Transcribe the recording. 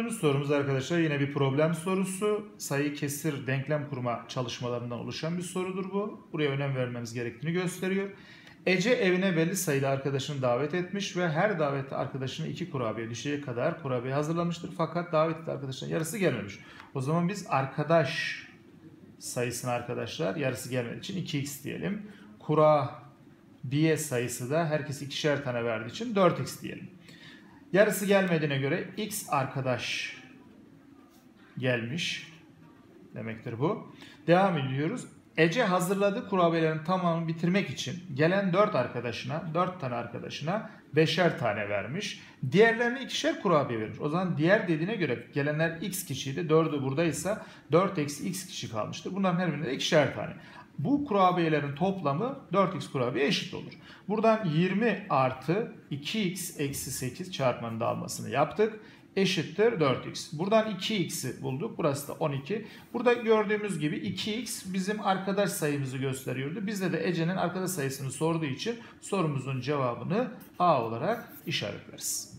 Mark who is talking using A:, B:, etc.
A: Üçüncü sorumuz arkadaşlar yine bir problem sorusu. Sayı kesir denklem kurma çalışmalarından oluşan bir sorudur bu. Buraya önem vermemiz gerektiğini gösteriyor. Ece evine belli sayıda arkadaşını davet etmiş ve her davetli arkadaşına iki kurabiye düşecek kadar kurabiye hazırlamıştır. Fakat davetli arkadaşların yarısı gelmemiş. O zaman biz arkadaş sayısını arkadaşlar yarısı gelmediği için 2x diyelim. Kurabiye sayısı da herkes ikişer tane verdiği için 4x diyelim. Yarısı gelmediğine göre x arkadaş gelmiş demektir bu. Devam ediyoruz. Ece hazırladığı kurabiyelerin tamamını bitirmek için gelen 4 arkadaşına, 4 tane arkadaşına 5'er tane vermiş. Diğerlerine ikişer kurabiye vermiş. O zaman diğer dediğine göre gelenler x kişiydi. 4'ü buradaysa 4 eksi x kişi kalmıştır. Bunların her birine de ikişer tane. Bu kurabiyelerin toplamı 4x kurabiye eşit olur. Buradan 20 artı 2x eksi 8 çarpmanın dağılmasını yaptık. Eşittir 4x. Buradan 2x'i bulduk. Burası da 12. Burada gördüğümüz gibi 2x bizim arkadaş sayımızı gösteriyordu. Bizde de Ece'nin arkadaş sayısını sorduğu için sorumuzun cevabını A olarak işaretleriz.